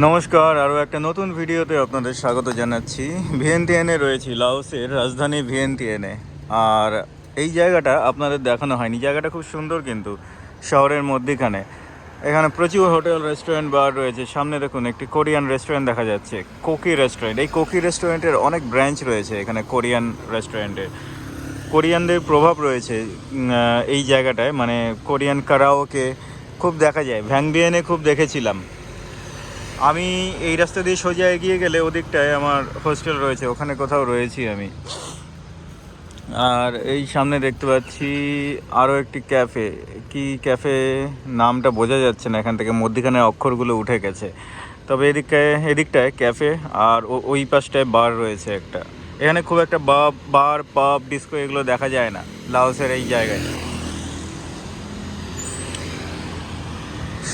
নমস্কার, আরও একটা নতুন ভিডিওতে আপনাদের স্বাগত জানাচ্ছি। ভিয়েন্তিয়ানে রয়েছি, লাওসের রাজধানী ভিয়েন্তিয়ানে আর এই জায়গাটা আপনাদের দেখানো হয়নি, জায়গাটা খুব সুন্দর কিন্তু, শহরের মধ্যিখানে। এখানে প্রচুর হোটেল, রেস্টুরেন্ট, বার রয়েছে। সামনে দেখুন, একটি কোরিয়ান রেস্টুরেন্ট দেখা যাচ্ছে, কোকি রেস্টুরেন্ট। এই কোকি রেস্টুরেন্টের অনেক ব্রাঞ্চ রয়েছে এখানে কোরিয়ান রেস্টুরেন্টের। কোরিয়ানদের প্রভাব রয়েছে এই জায়গাটায়। মানে কোরিয়ান কারাওকে খুব দেখা যায়। ভ্যাংবিয়ানে খুব দেখেছিলাম। আমি এই রাস্তা দিয়ে সোজা এগিয়ে গেলে ওদিকটায় আমার হোস্টেল রয়েছে, ওখানে কোথাও রয়েছি আমি। আর এই সামনে দেখতে পাচ্ছি আরও একটি ক্যাফে। কি ক্যাফে? নামটা বোঝা যাচ্ছে না, এখান থেকে মধ্যিখানে অক্ষরগুলো উঠে গেছে। তবে এদিকটায় এদিকটায় ক্যাফে আর ওই পাশটায় বার রয়েছে একটা। এখানে খুব একটা বা, বার, পাব, ডিস্কো এগুলো দেখা যায় না, লাওসের এই জায়গায়।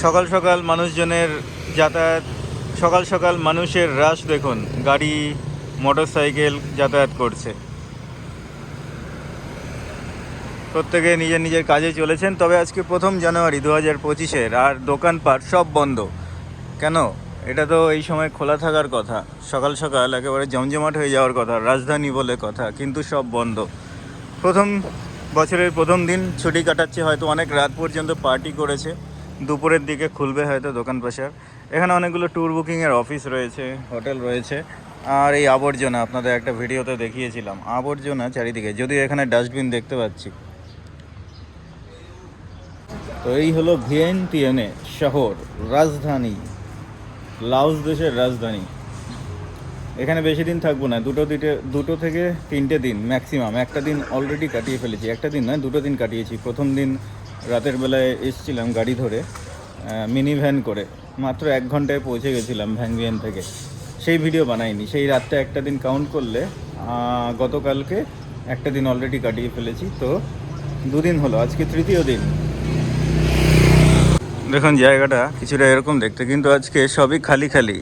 সকাল সকাল মানুষজনের যাতায়াত সকাল সকাল মানুষের রাশ দেখুন, গাড়ি, মোটরসাইকেল যাতায়াত করছে। প্রত্যেকে নিজের নিজের কাজে চলেছেন, তবে আজকে প্রথম জানুয়ারি দু হাজার পঁচিশের আর দোকানপাট সব বন্ধ। কেন? এটা তো এই সময় খোলা থাকার কথা। সকাল সকাল একেবারে জমজমাট হয়ে যাওয়ার কথা, রাজধানী বলে কথা, কিন্তু সব বন্ধ। প্রথম বছরের প্রথম দিন ছুটি কাটাচ্ছে হয়তো অনেক, রাত পর্যন্ত পার্টি করেছে। দুপুরের দিকে খুলবে হয়তো দোকান পাশার এখানে অনেকগুলো ট্যুর বুকিংয়ের অফিস রয়েছে হোটেল রয়েছে। আর এই আবর্জনা, আপনাদের একটা ভিডিওতে দেখিয়েছিলাম। আবর্জনা চারিদিকে, যদিও এখানে ডাস্টবিন দেখতে পাচ্ছি। তো এই হলো ভিয়েন্টিয়ানে শহর, রাজধানী। লাউস দেশের রাজধানী। এখানে বেশি দিন থাকব না, দুটো দিতে, দুটো থেকে তিনটে দিন ম্যাক্সিমাম একটা দিন অলরেডি কাটিয়ে ফেলেছি, একটা দিন নয়, দুটো দিন কাটিয়েছি। প্রথম দিন রাতের বেলায় এসেছিলাম গাড়ি ধরে মিনি ভ্যান করে। মাত্র এক ঘন্টায় পৌঁছে গেছিলাম ভ্যাংভিয়ান থেকে। সেই ভিডিও বানাইনি। সেই রাতটা একটা দিন কাউন্ট করলে গতকালকে একটা দিন অলরেডি কাটিয়ে ফেলেছি। তো দুদিন হলো, আজকে তৃতীয় দিন। দেখুন, জায়গাটা কিছুটা এরকম দেখতে, কিন্তু আজকে সবই খালি খালি।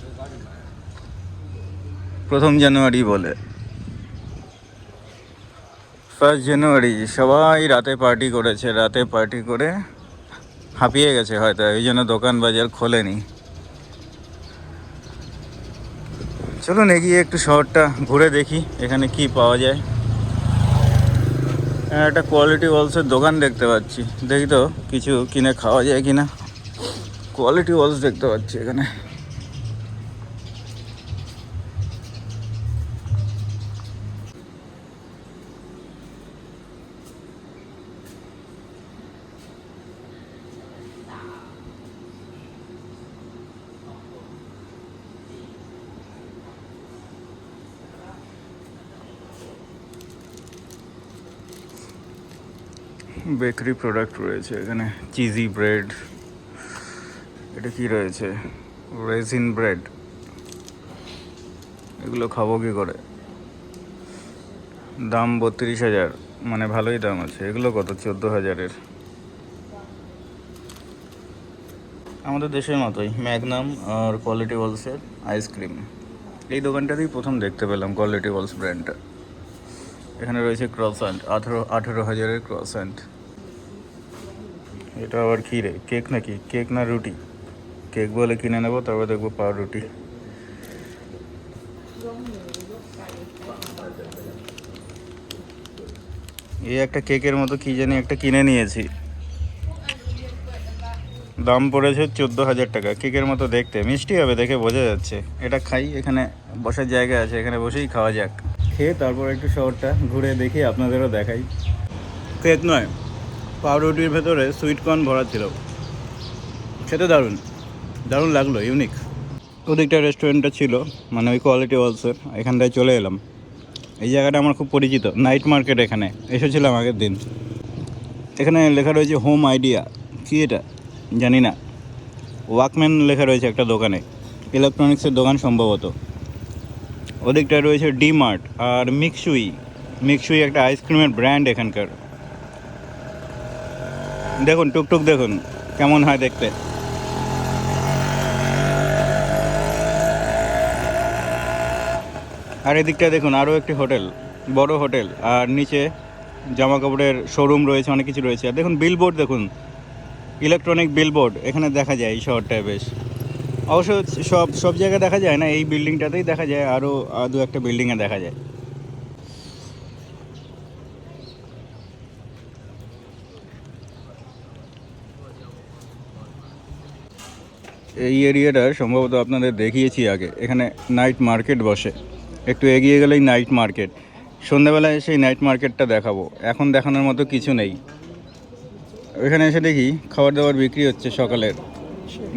প্রথম জানুয়ারি বলে। ফার্স্ট জানুয়ারি, সবাই রাতে পার্টি করেছে, রাতে পার্টি করে হাঁপিয়ে গেছে হয়তো, এই জন্য দোকান বাজার খোলেনি। চলুন এগিয়ে একটু শহরটা ঘুরে দেখি, এখানে কি পাওয়া যায়। এখানে একটা কোয়ালিটি ওয়ালসের দোকান দেখতে পাচ্ছি। দেখি তো, কিছু কিনে খাওয়া যায় কিনা। কোয়ালিটি ওয়ালস দেখতে পাচ্ছি এখানে। বেকারি প্রোডাক্ট রয়েছে, এখানে চিজি ব্রেড এটা কি রয়েছে? রেজিন ব্রেড এগুলো খাব কি করে? দাম বত্রিশ হাজার মানে ভালোই দাম আছে। এগুলো কত? চোদ্দ হাজারের। আমাদের দেশের মতোই ম্যাগনাম আর কোয়ালিটি ওয়ালসের আইসক্রিম এই দোকানটাতেই প্রথম দেখতে পেলাম কোয়ালিটি ওয়ালস ব্র্যান্ডটা এখানে রয়েছে ক্রসান্ট আঠেরো আঠেরো হাজারের ক্রসান্ট এটা আবার কী কেক নাকি? কেক না রুটি? কেক বলে কিনে নেব, তারপর দেখব পাউরুটি রুটি। এই একটা কেকের মতো কি জানি একটা কিনে নিয়েছি। দাম পড়েছে চোদ্দ হাজার টাকা। কেকের মতো দেখতে। মিষ্টি হবে দেখে বোঝা যাচ্ছে। এটা খাই, এখানে বসার জায়গা আছে, এখানে বসেই খাওয়া যাক। খেয়ে তারপর একটু শহরটা ঘুরে দেখি, আপনাদেরও দেখাই। কেক নয়। পাউরুটির ভেতরে সুইট কর্ন ভরা ছিল। খেতে দারুণ। দারুণ লাগল ইউনিক ওদিকটা রেস্টুরেন্টটা ছিল মানে ওই কোয়ালিটি ওয়ালসের এখানটায় চলে এলাম। এই জায়গাটা আমার খুব পরিচিত নাইট মার্কেট এখানে, এসেছিলাম আগের দিন। এখানে লেখা রয়েছে হোম আইডিয়া কী এটা? জানি না। ওয়াকম্যান লেখা রয়েছে একটা দোকানে। ইলেকট্রনিক্সের দোকান সম্ভবত। ওদিকটা রয়েছে ডি মার্ট আর মিক্সুই মিক্সুই একটা আইসক্রিমের ব্র্যান্ড এখানকার। দেখুন, টুকটুক দেখুন, কেমন হয় দেখতে। আর এদিকটা দেখুন, আরও একটি হোটেল, বড় হোটেল, আর নিচে জামা কাপড়ের শোরুম রয়েছে, অনেক কিছু রয়েছে। আর দেখুন বিলবোর্ড দেখুন ইলেকট্রনিক বিলবোর্ড এখানে দেখা যায় এই শহরটায় বেশ। অবশ্য সব সব জায়গায় দেখা যায় না, এই বিল্ডিংটাতেই দেখা যায়, আরও দু একটা বিল্ডিংয়ে দেখা যায়। এই এরিয়াটা সম্ভবত আপনাদের দেখিয়েছি আগে। এখানে নাইট মার্কেট বসে। একটু এগিয়ে গেলেই নাইট মার্কেট সন্ধ্যাবেলায় সেই নাইট মার্কেটটা দেখাবো। এখন দেখানোর মতো কিছু নেই। এখানে এসে দেখি খাবার দাবার বিক্রি হচ্ছে সকালের।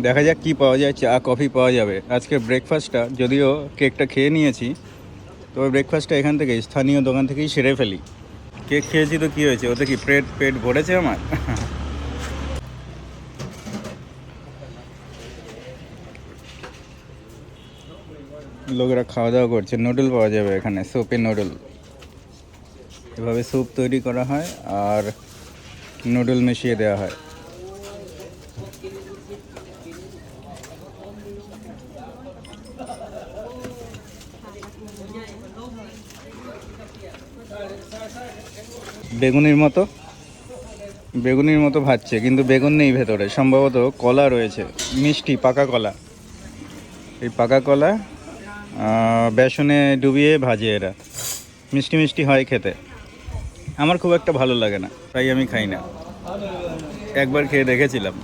দেখা যাক কি পাওয়া যায়, চা, কফি পাওয়া যাবে। আজকে ব্রেকফাস্টটা যদিও কেকটা খেয়ে নিয়েছি, তবে ব্রেকফাস্টটা এখান থেকে স্থানীয় দোকান থেকেই সেরে ফেলি। কেক খেয়েছি তো কী হয়েছে? ওতে কি পেট পেট ভরেছে আমার? লোকেরা খাওয়া দাওয়া করছে নুডল পাওয়া যাবে এখানে সুপে নুডল এভাবে স্যুপ তৈরি করা হয় আর নুডল মিশিয়ে দেওয়া হয়। বেগুনির মতো বেগুনির মতো ভাজছে, কিন্তু বেগুন নেই ভেতরে। সম্ভবত কলা রয়েছে, মিষ্টি, পাকা কলা। এই পাকা কলা বেসনে ডুবিয়ে ভাজে এরা। মিষ্টি মিষ্টি হয় খেতে। আমার খুব একটা ভালো লাগে না তাই আমি খাই না। একবার খেয়ে দেখেছিলাম।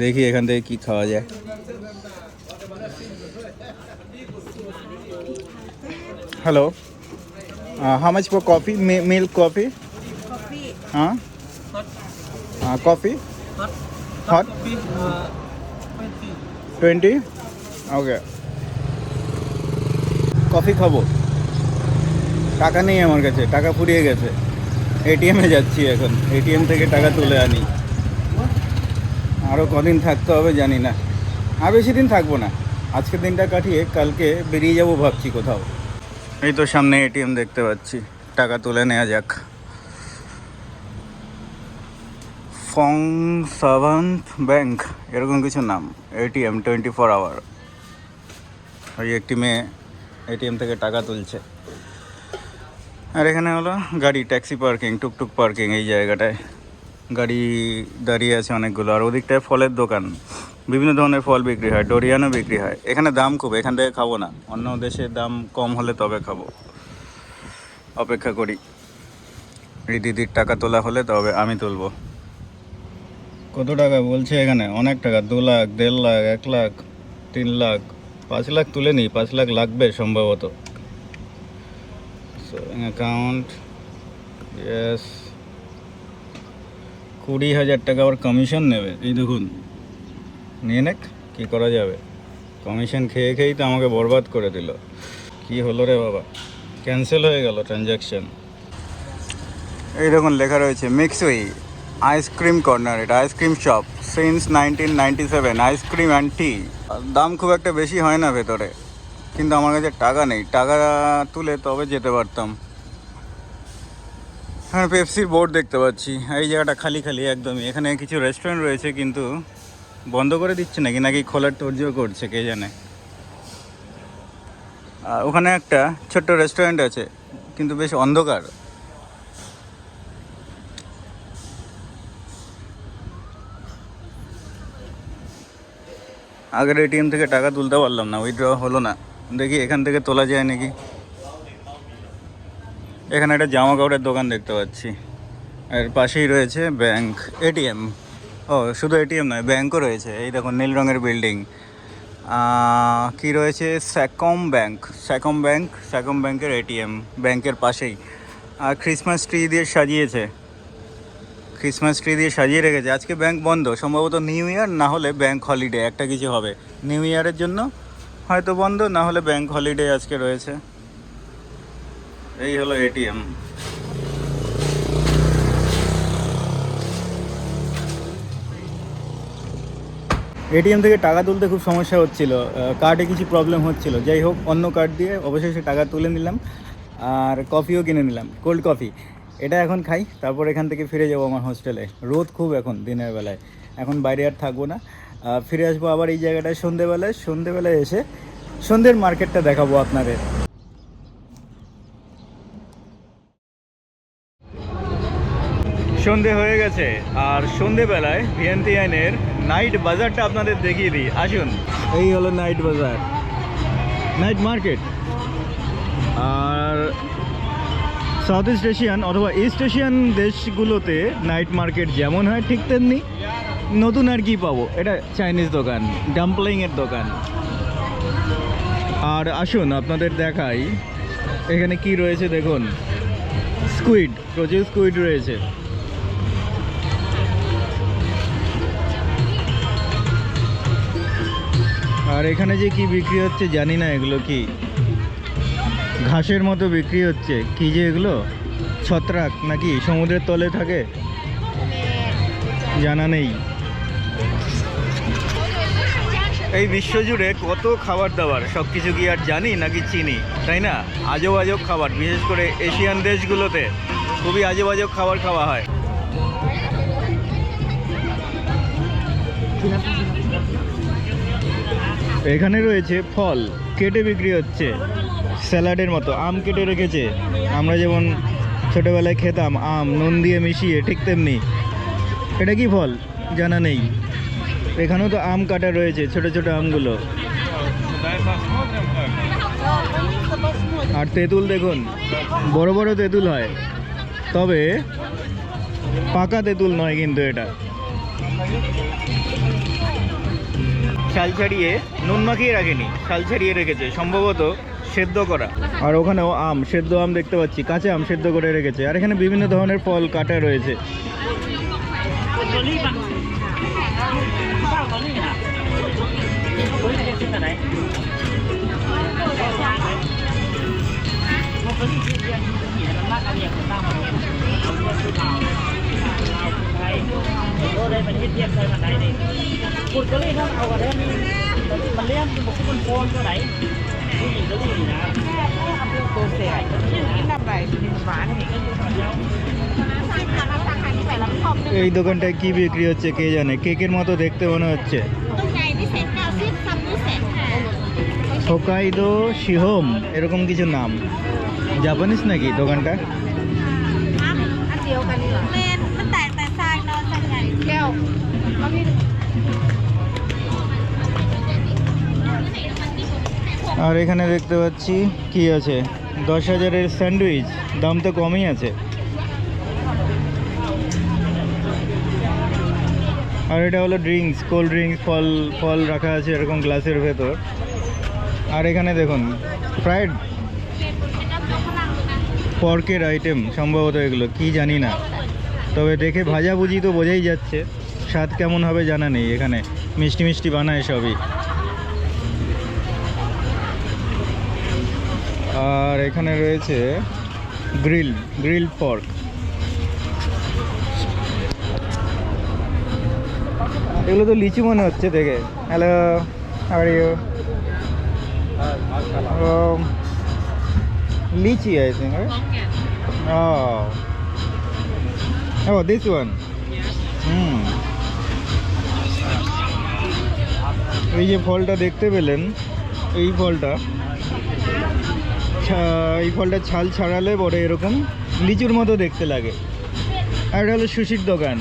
দেখি এখান থেকে কি খাওয়া যায়। Hello how much for coffee milk coffee Coffee, হ্যাঁ? Hot, coffee hot, hot coffee, uh, 20. Twenty okay coffee খাব। টাকা নেই আমার কাছে, টাকা ফুরিয়ে গেছে। এটিএমে যাচ্ছি এখন এটিএম থেকে টাকা তুলে আনি। আরও কদিন থাকতে হবে, জানি না। আর বেশি দিন থাকব না। আজকের দিনটা কাটিয়ে কালকে বেরিয়ে যাব ভাবছি কোথাও। এই তো সামনে এটিএম দেখতে পাচ্ছি। টাকা তুলে নেওয়া যাক। ফং সাভান্থ ব্যাংক, এরকম কিছু নাম। এটিএম টোয়েন্টি ফোর আওয়ার ওই একটি মেয়ে এটিএম থেকে টাকা তুলছে। আর এখানে হলো গাড়ি, ট্যাক্সি পার্কিং, টুকটুক পার্কিং এই জায়গাটায়। গাড়ি দাঁড়িয়ে আছে অনেকগুলো। আর ওদিকটায় ফলের দোকান। বিভিন্ন ধরনের ফল বিক্রি হয়, ডোরিয়ানও বিক্রি হয়। এখানে দাম খুব, এখান থেকে খাব না। অন্য দেশে দাম কম হলে তবে খাব। অপেক্ষা করি। দিদির টাকা তোলা হলে তবে আমি তুলবো। কত টাকা বলছে এখানে? অনেক টাকা, দু লাখ, দেড় লাখ, এক লাখ, তিন লাখ। পাঁচ লাখ তুলে নিই, পাঁচ লাখ লাগবে সম্ভবত। অ্যাকাউন্ট ইয়েস কুড়ি হাজার টাকা আবার কমিশন নেবে। এই দেখুন, নিয়ে নেক, কী করা যাবে? কমিশন খেয়ে খেয়েই তো আমাকে বরবাদ করে দিল। কি হলো রে বাবা? ক্যান্সেল হয়ে গেল ট্রানজ্যাকশন এই দেখুন, লেখা রয়েছে মিক্সউই আইসক্রিম কর্নার এটা ice cream shop since nineteen ninety seven ice cream and tea দাম খুব একটা বেশি হয় না ভেতরে, কিন্তু আমার কাছে টাকা নেই। টাকা তুলে তবে যেতে পারতাম। হ্যাঁ পেপসির বোর্ড দেখতে পাচ্ছি। এই জায়গাটা খালি খালি একদমই। এখানে কিছু রেস্টুরেন্ট রয়েছে, কিন্তু বন্ধ করে দিচ্ছে নাকি? নাকি খোলার তোড়জোড় করছে, কে জানে? ওখানে একটা ছোট্ট রেস্টুরেন্ট আছে, কিন্তু বেশ অন্ধকার। আগের এটিএম থেকে টাকা তুলতে পারলাম না উইথড্র হলো না। দেখি এখান থেকে তোলা যায় নাকি? এখানে একটা জামা কাপড়ের দোকান দেখতে পাচ্ছি। এর পাশেই রয়েছে ব্যাংক এটিএম। ও, শুধু এটিএম নয় ব্যাংকও রয়েছে। এই দেখুন, নীল রঙের বিল্ডিং কি রয়েছে? স্যাকম ব্যাংক স্যাকম ব্যাংক স্যাকম ব্যাংকের এটিএম ব্যাংকের পাশেই। আর ক্রিসমাস ট্রি দিয়ে সাজিয়েছে। ক্রিসমাস ট্রি দিয়ে সাজিয়ে রেখেছে। আজকে ব্যাংক বন্ধ, সম্ভবত নিউ ইয়ার না হলে ব্যাংক হলিডে একটা কিছু হবে। নিউ ইয়ারের জন্য হয়তো বন্ধ, না হলে ব্যাংক হলিডে আজকে রয়েছে। এই হলো এটিএম এটিএম থেকে টাকা তুলতে খুব সমস্যা হচ্ছিল। কার্ডে কিছু প্রবলেম হচ্ছিল। যাই হোক, অন্য কার্ড দিয়ে অবশেষে টাকা তুলে নিলাম। আর কফিও কিনে নিলাম। কোল্ড কফি এটা এখন খাই, তারপর এখান থেকে ফিরে যাব আমার হোস্টেলে রোদ খুব এখন দিনের বেলায়। এখন বাইরে আর থাকব না। ফিরে আসব আবার এই জায়গাটায় সন্ধেবেলায়। সন্ধেবেলায় এসে সন্ধ্যের মার্কেটটা দেখাবো আপনাদের। সন্ধে হয়ে গেছে। আর সন্ধেবেলায় ভিএনটি আইনের নাইট বাজারটা আপনাদের দেখিয়ে দিই। আসুন। এই হলো নাইট বাজার। Night market south east Asian অথবা ইস্ট এশিয়ান দেশগুলোতে নাইট মার্কেট যেমন হয়, ঠিক তেমনি নতুন আর কি পাবো? এটা চাইনিজ দোকান ডাম্পলিংয়ের দোকান। আর আসুন, আপনাদের দেখাই। এখানে কি রয়েছে দেখুন? স্কুইড প্রচুর স্কুইড রয়েছে। আর এখানে যে কি বিক্রি হচ্ছে জানি না এগুলো কি। ঘাসের মতো বিক্রি হচ্ছে। কি যে এগুলো? ছত্রাক নাকি? সমুদ্রের তলে থাকে? জানা নেই। এই বিশ্বজুড়ে কত খাবার দাবার? সব কিছু কি আর জানি নাকি চিনি? তাই না? আজব আজব খাবার বিশেষ করে এশিয়ান দেশগুলোতে। খুবই আজব আজব খাবার খাওয়া হয়। এখানে রয়েছে ফল কেটে বিক্রি হচ্ছে। স্যালাডের মতো, আম কেটে রেখেছে। আমরা যেমন ছোটোবেলায় খেতাম, আম, নুন দিয়ে মিশিয়ে, ঠিক তেমনি। এটা কি ফল? জানা নেই। এখানেও তো আম কাটা রয়েছে, ছোট ছোট আমগুলো। আর তেঁতুল দেখুন, বড় বড় তেঁতুল হয়। তবে পাকা তেঁতুল নয় কিন্তু এটা। শাল ছাড়িয়ে, নুন মাখিয়ে রাখেনি, শাল ছাড়িয়ে রেখেছে। সম্ভবত সেদ্ধ করা আর ওখানেও আম সেদ্ধ আম দেখতে পাচ্ছি কাঁচা আম সেদ্ধ করে রেখেছে আর এখানে বিভিন্ন ধরনের ফল কাটা রয়েছে এই দোকানটায় কি বিক্রি হচ্ছে কে জানে কেকের মতো দেখতে মনে হচ্ছে ตู้ใหญ่นี่แสนเก้าสิบซัมนี่แสนห้า হোকাইদো শিহোম এরকম কিছু নাম জাপানিস নাকি দোকানটা อันเดียวกันนี่เหรอเมนมันแ ตกแต่ทรายเนอะทรายใหญ่แก้วเขา আর এখানে দেখতে পাচ্ছি কি আছে? দশ হাজারের স্যান্ডউইচ, দাম তো কমই আছে। আর এটা হলো ড্রিঙ্কস, কোল্ড ড্রিঙ্কস, ফল ফল রাখা আছে এরকম গ্লাসের ভেতর। আর এখানে দেখুন, ফ্রাইড পর্কের আইটেম সম্ভবত এগুলো, কি জানি না। তবে দেখে ভাজাভুজি তো বোঝাই যাচ্ছে, স্বাদ কেমন হবে জানা নেই এখানে। মিষ্টি মিষ্টি বানায় সবই। আর এখানে রয়েছে গ্রিল গ্রিল পর্ক এগুলো তো লিচু মনে হচ্ছে দেখে। Hello are you lychee I think. Oh, this one. হুম এই যে ফলটা দেখতে পেলেন এই ফলটা এই ফলটা ছাল ছাড়ালে পরে এরকম লিচুর মতো দেখতে লাগে। আর এটা হলো সুশির দোকান,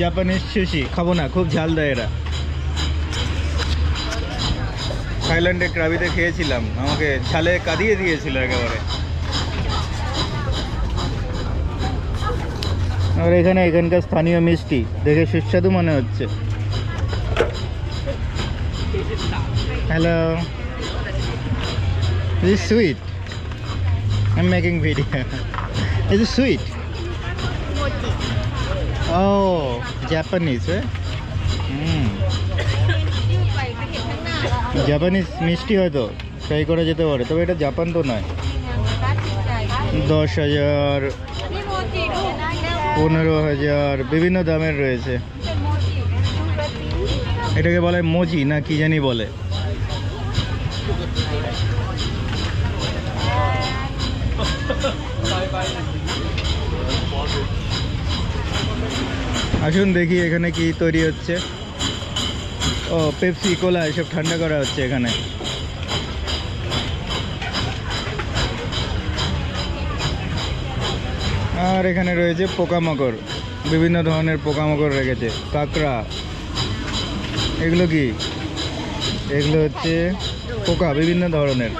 জাপানিজ সুশি। খাব না, খুব ঝাল দেয় এরা। থাইল্যান্ডে ক্রাবিতে খেয়েছিলাম, আমাকে ছালে কাঁদিয়ে দিয়েছিল একেবারে। আর এখানে এখানকার স্থানীয় মিষ্টি, দেখে সুস্বাদু মনে হচ্ছে। Hello sweet. I'm making video. Is it sweet? Mochi. Oh, Japanese, right? Mm. Japanese মিষ্টি হয়তো ট্রাই করা যেতে পারে তবে এটা জাপান তো নয় দশ হাজার পনেরো হাজার বিভিন্ন দামের রয়েছে এটাকে বলে মোজি না কি জানি বলে আসুন দেখি এখানে কি তৈরি হচ্ছে। ও পেপসি কোলা এসব ঠান্ডা করা হচ্ছে এখানে। আর এখানে রয়েছে পোকামাকড়। বিভিন্ন ধরনের পোকামাকড় রেখেছে। কাঁকড়া। এগুলো কি? এগুলো হচ্ছে পোকা, বিভিন্ন ধরনের।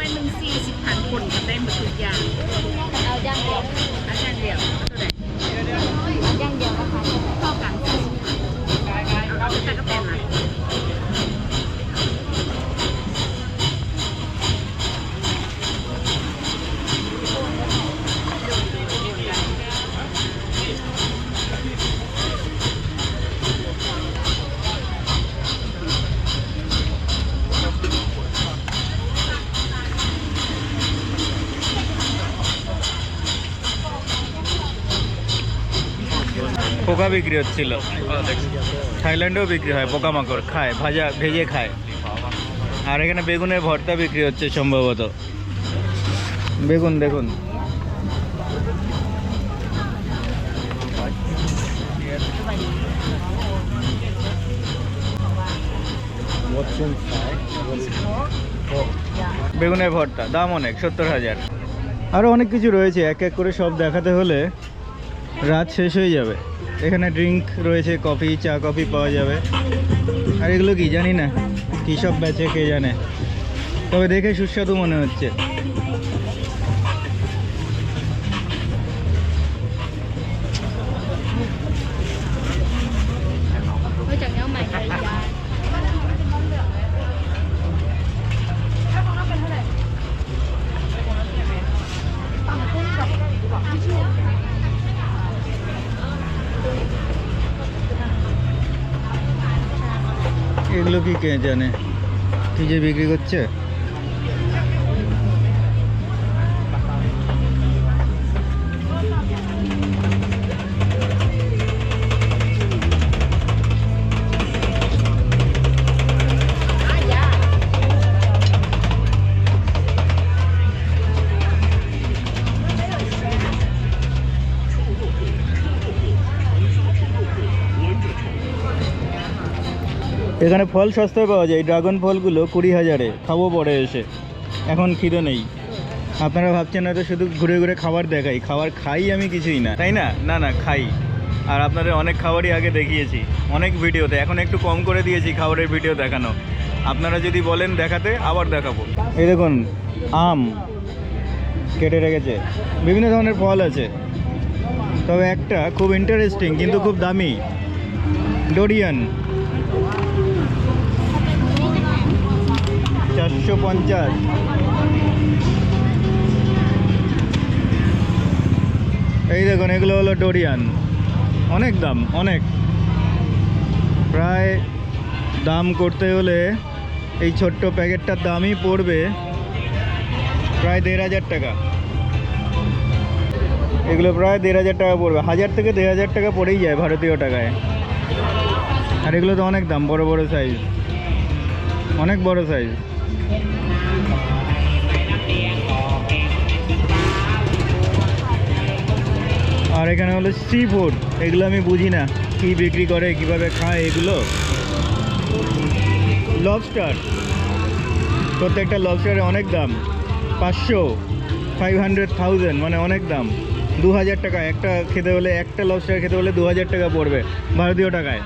পোকা বিক্রি হচ্ছিল। থাইল্যান্ডেও বিক্রি হয় পোকামাকড়, খায়, ভাজা, ভেজে খায়। আর এখানে বেগুনের ভর্তা বিক্রি হচ্ছে সম্ভবত। বেগুন, দেখুন। বেগুনের ভর্তা, দাম অনেক, সত্তর হাজার। আরও অনেক কিছু রয়েছে, এক এক করে সব দেখাতে হলে রাত শেষ হয়ে যাবে। এখানে ড্রিঙ্ক রয়েছে কফি চা কফি পাওয়া যাবে। আর এগুলো কি জানি না, কী সব বেচে কে জানে। তবে দেখে সুস্বাদু মনে হচ্ছে। এগুলো কি কে জানে? কি যে বিক্রি করছে? এখানে ফল সস্তায় পাওয়া যায়। ড্রাগন ফলগুলো কুড়ি হাজারে। খাব পরে এসে। এখন খিদে নেই। আপনারা ভাবছেন হয়তো শুধু ঘুরে ঘুরে খাবার দেখাই। খাবার খাই আমি কিছুই না। তাই না? না না, খাই। আর আপনাদের অনেক খাবারই আগে দেখিয়েছি। অনেক ভিডিওতে। এখন একটু কম করে দিয়েছি খাবারের ভিডিও দেখানো। আপনারা যদি বলেন দেখাতে, আবার দেখাবো। এই দেখুন, আম কেটে রেখেছে। বিভিন্ন ধরনের ফল আছে। তবে একটা খুব ইন্টারেস্টিং কিন্তু খুব দামি। ডোরিয়ান। চারশো পঞ্চাশ। এই দেখুন, এগুলো হলো ডোরিয়ান। অনেক দাম, অনেক। প্রায় দাম করতে হলে এই ছোট্ট প্যাকেটটার দামই পড়বে প্রায় দেড় হাজার টাকা। এগুলো প্রায় দেড় হাজার টাকা পড়বে। হাজার থেকে দেড় হাজার টাকা পড়েই যায় ভারতীয় টাকায়। আর এগুলো তো অনেক দাম, বড় বড় সাইজ অনেক বড় সাইজ আর এখানে হলো সি ফুড এগুলো আমি বুঝি না। কি বিক্রি করে, কীভাবে খায় এগুলো? লবস্টার প্রত্যেকটা লবস্টারে অনেক দাম। পাঁচশো ফাইভ হান্ড্রেড মানে অনেক দাম। দু হাজার টাকা, একটা খেতে হলে একটা লবস্টার খেতে হলে দু হাজার টাকা পড়বে, ভারতীয় টাকায়।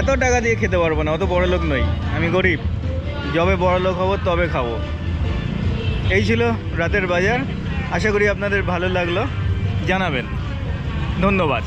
এত টাকা দিয়ে খেতে পারব না, অত বড় লোক নই। আমি গরিব। যবে বড়লোক হব, তবে খাব। এই ছিল রাতের বাজার। আশা করি আপনাদের ভালো লাগল। জানাবেন। ধন্যবাদ।